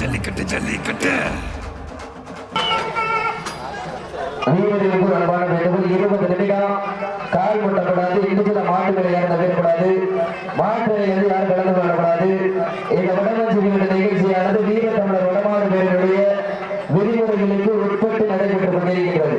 ஜல்லிக்கட்டு ஜல்லிக்கட்டு. அனைவர்களுக்கும் அன்பான வேண்டும். இருபது நிமிடம் கால் முட்டக்கூடாது. இடுத்துல மாட்டுகளை யாரும் நகரக்கூடாது மாட்டுகளை எது யாரும் கலந்து கொள்ளக்கூடாது. இந்த உடம்பு நிகழ்ச்சியானது வீர தமிழர் உடமாறு உட்பட்டு நடைபெற்றுக் கொண்டிருக்கிறது.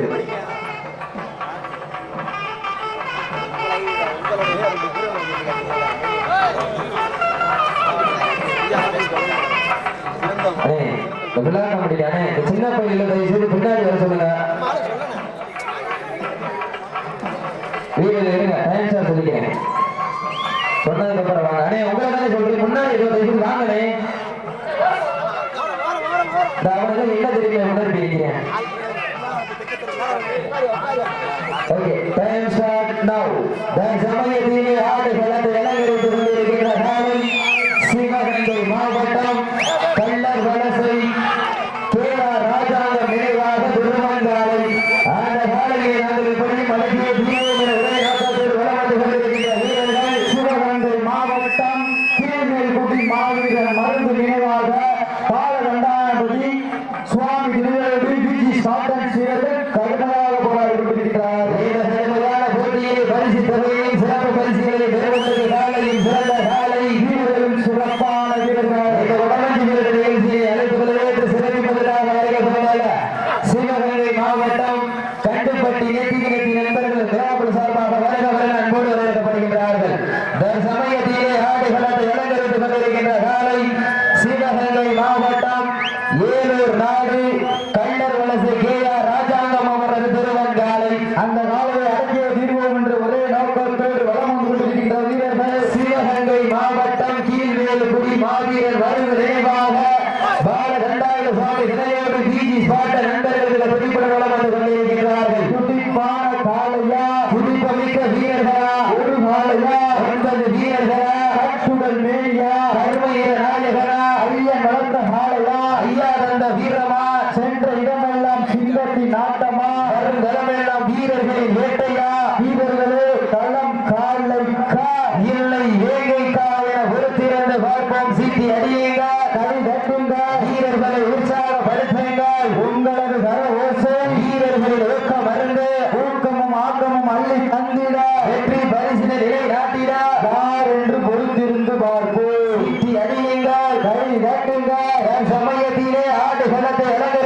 விழா கமிட்டி தானே சின்ன பையன் தயவு செய்து பின்னாடி வர சொல்லுங்க. சொன்னதுக்கு அந்த வீரமா சென்ற இடமெல்லாம் சிங்கத்தின் ஆட்டமா வரும் நிலமெல்லாம் வீரர்களின் வேட்டையா? வீரர்களே களம் காலைக்கா இல்லை ஏழைக்கா என பொறுத்திருந்து பார்ப்போம். சீட்டி அடியுங்க கலை கட்டுங்க வீரர்களை உற்சாகப்படுத்துங்க உங்களது கர ஓசை வீரர்களின் ஊக்கம் அருந்து ஊக்கமும் ஆக்கமும் அள்ளி தந்திட. வெற்றி பரிசினை நிலைநாட்டிட. யார் என்று பொறுத்திருந்து பார்ப்போம். சீட்டி அடியுங்க கலை கட்டுங்க சமயம் Cadê? Cadê?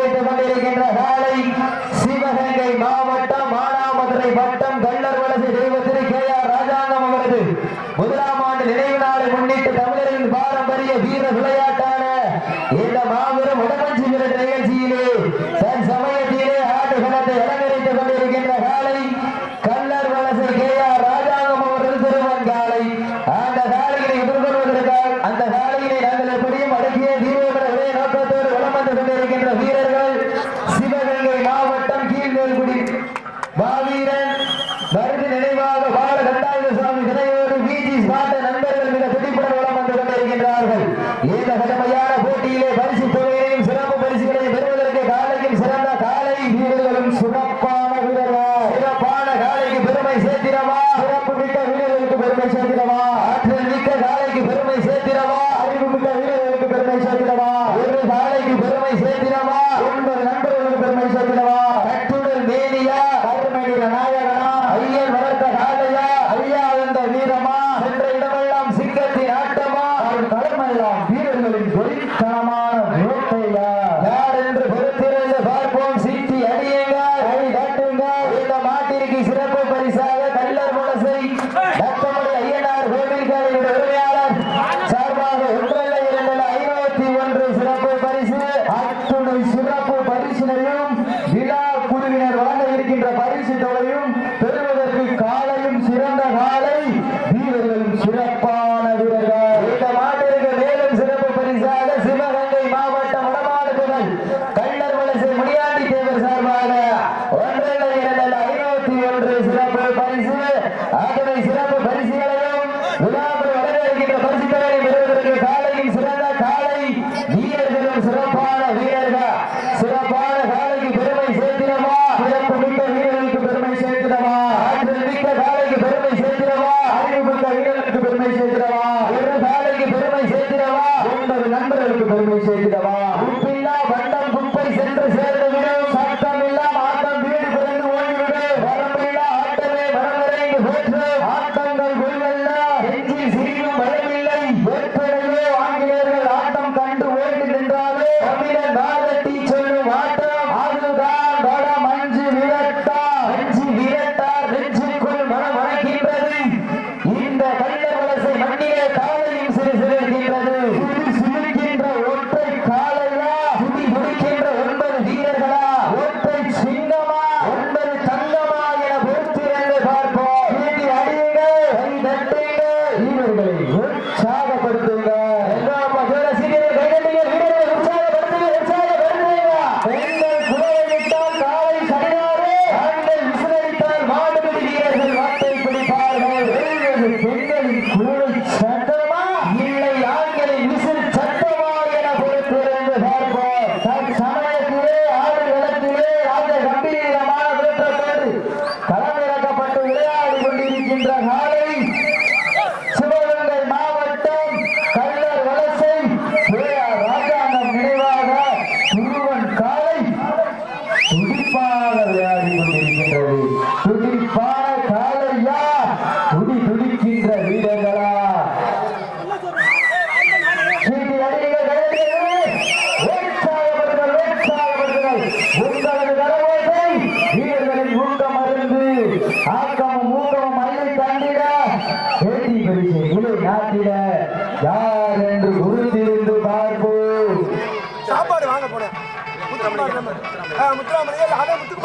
ಮುದ್ರಾಮಣಿ ಹಣ ಮುತ್ತು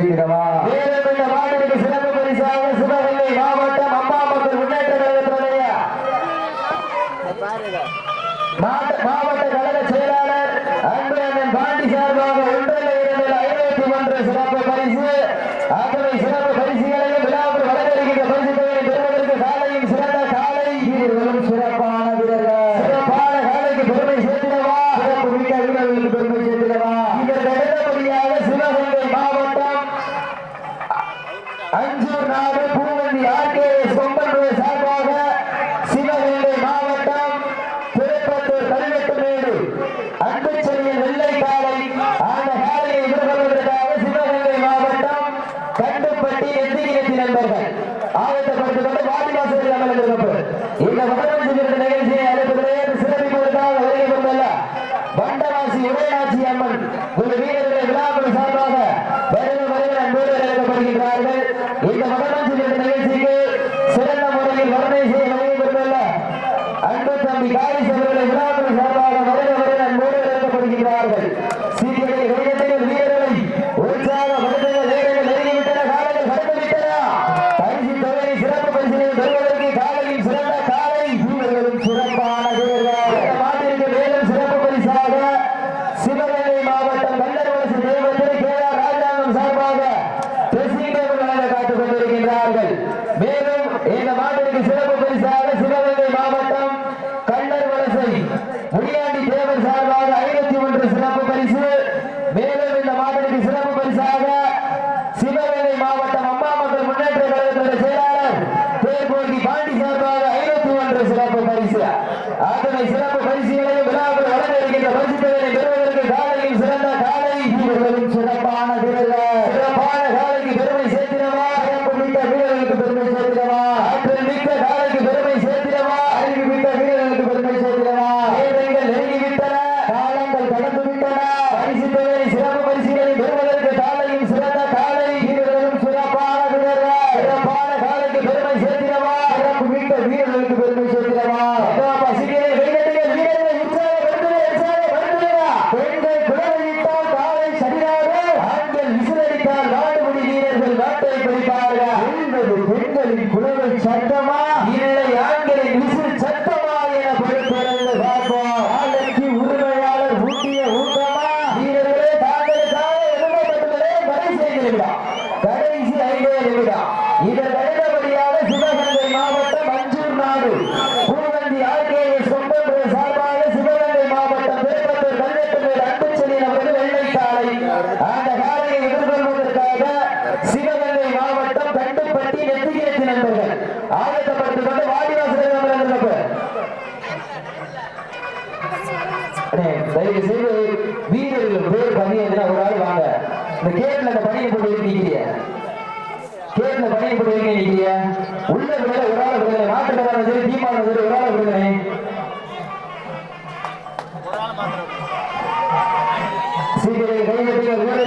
செய்திடவா இளையாச்சி அம்மன். ஒரு வீரர்களை விழாக்கள் சார்பாக வருகிற வருகிற அன்போடு அழைக்கப்படுகின்றார்கள் இந்த மகன் hiciera. Antes me hiciera, por போயிருக்கேன் நீங்க. உள்ள விடுதலை ஒரு ஆள் விடுதலை மாட்டுக்காரன் சீக்கிரம் கைவிட்டு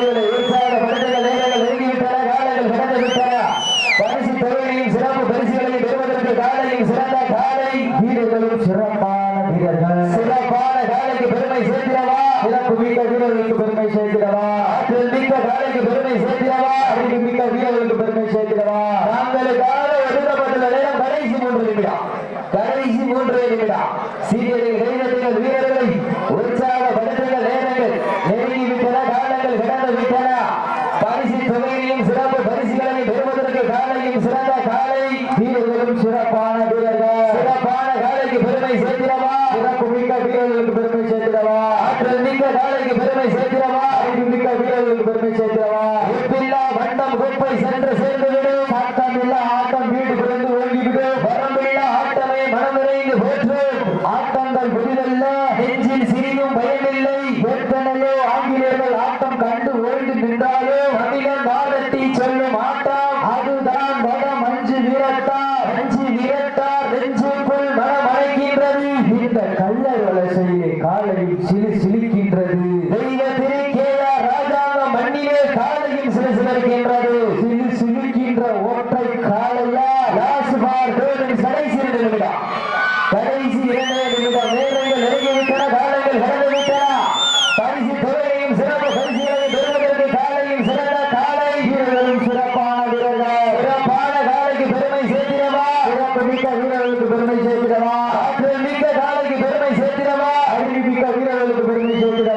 மிக்க காலைக்கு பெருமை சேர்க்கிறவா? அறிவு மிக்க வீரர்களுக்கு பெருமை சேர்க்கிறவா? தாங்களுக்காக ஒதுக்கப்பட்டுள்ள நேரம் கடைசி மூன்று நிமிடம். கடைசி மூன்று நிமிடம். சீரியலில் கைதட்டுங்கள் வீரர்களை உற்சாகப்படுத்துங்கள் நேரங்கள் நெருங்கி விட்டன காலங்கள் கடந்து விட்டன. பரிசு தொகையிலும் சிறப்பு பரிசுகளை பெறுவதற்கு காலையும் சிறந்த காலை. வீரர்களும் சிறப்பான வீரர்கள். சிறப்பான காலைக்கு பெருமை சேர்க்கிறவா? சிறப்பு மிக்க வீரர்களுக்கு பெருமை சேர்க்கிறவா? ஆற்றல் மிக்க காலைக்கு பெருமை சேர்க்கிறவா? சேர்க்கிறவா உப்பில்லா வண்டம் குப்பை சென்று சேர்ந்துவிடு. சாத்தம் இல்ல ஆட்டம் வீடு பிறந்து ஓங்கிவிடு. வரம்பில்ல ஆட்டமே மனம் நிறைந்து போற்று. ஆட்டங்கள் புதிதல்ல நெஞ்சில் சிறிதும் பயமில்லை. வேற்றனையோ ஆங்கிலேயர்கள் ஆட்டம் கண்டு ஓய்ந்து நின்றாலோ தமிழன் வாரத்தி சிலிக்கின்றது. Significa, tírale